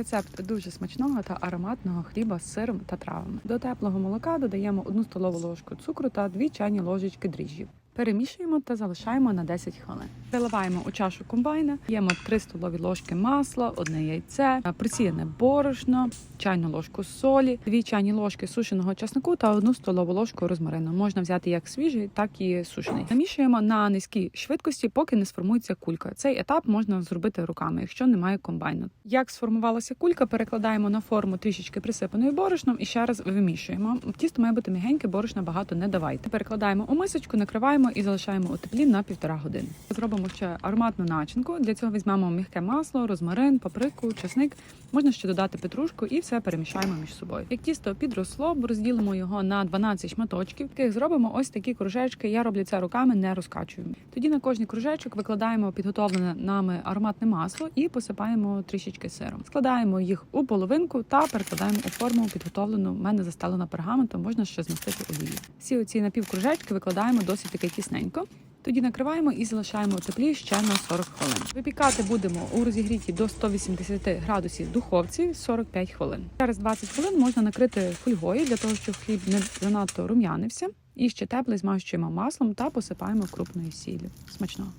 Рецепт дуже смачного та ароматного хліба з сиром та травами. До теплого молока додаємо 1 столову ложку цукру та 2 чайні ложечки дріжджів. Перемішуємо та залишаємо на 10 хвилин. Заливаємо у чашу комбайна, даємо 3 столові ложки масла, одне яйце, просіяне борошно, чайну ложку солі, 2 чайні ложки сушеного часнику та 1 столову ложку розмарину. Можна взяти як свіжий, так і сушений. Намішуємо на низькій швидкості, поки не сформується кулька. Цей етап можна зробити руками, якщо немає комбайну. Як сформувалася кулька, перекладаємо на форму трішечки присипаною борошном і ще раз вимішуємо. Тісто має бути м'ягеньке, борошна багато не давайте. Перекладаємо у мисочку, накриваємо і залишаємо у теплі на півтора години. Зробимо ще ароматну начинку. Для цього візьмемо м'яке масло, розмарин, паприку, чесник. Можна ще додати петрушку і все перемішаємо між собою. Як тісто підросло, розділимо його на 12 шматочків. Таких зробимо ось такі кружечки. Я роблю це руками, не розкачую. Тоді на кожний кружечок викладаємо підготовлене нами ароматне масло і посипаємо трішечки сиром. Складаємо їх у половинку та перекладаємо у форму підготовлену. В мене застелена пергаментом, можна ще змастити олією. Всі оці напівкружечки викладаємо досить таки тісненько. Тоді накриваємо і залишаємо у теплі ще на 40 хвилин. Випікати будемо у розігріті до 180 градусів духовці 45 хвилин. Через 20 хвилин можна накрити фольгою для того, щоб хліб не занадто рум'янився. І ще теплий змащуємо маслом та посипаємо крупною сіллю. Смачного.